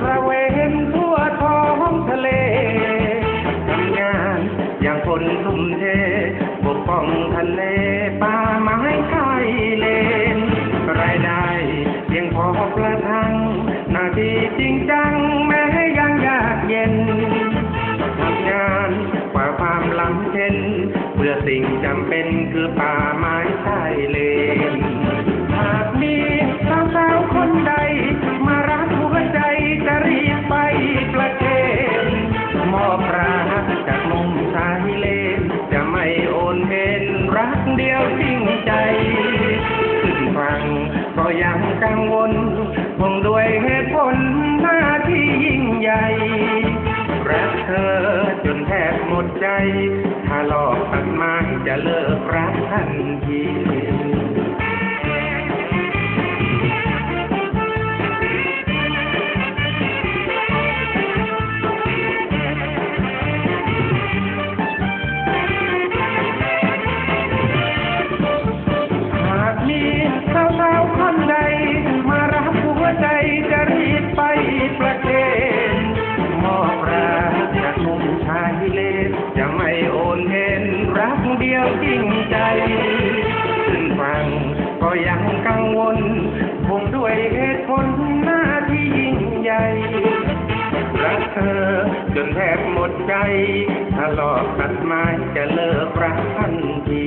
ตระเวนทั่วท้องทะเลทำงานอย่างคนทุ่มเทปกป้องทะเลป่าไม้ชายเลน รายได้เพียงพอประทัง หน้าที่จริงจังแม้ยังยากเย็นทำงานกว่าความลำเช่นเพื่อสิ่งจำเป็นคือป่าไม้ชายเลนหากมี ก็ยังกังวลคงด้วยเหตุผลหน้าที่ยิ่งใหญ่รักเธอจนแทบหมดใจ ถ้าหลอกตัดไม้จะเลิกรักทันที ชายเลนจะไม่โอนเห็นรักเดียวจริงใจขึ้นฟังก็ยังกังวลคงด้วยเหตุผลหน้าที่ยิ่งใหญ่รักเธอจนแทบหมดใจถ้าหลอกตัดไม้จะเลิกรักทันที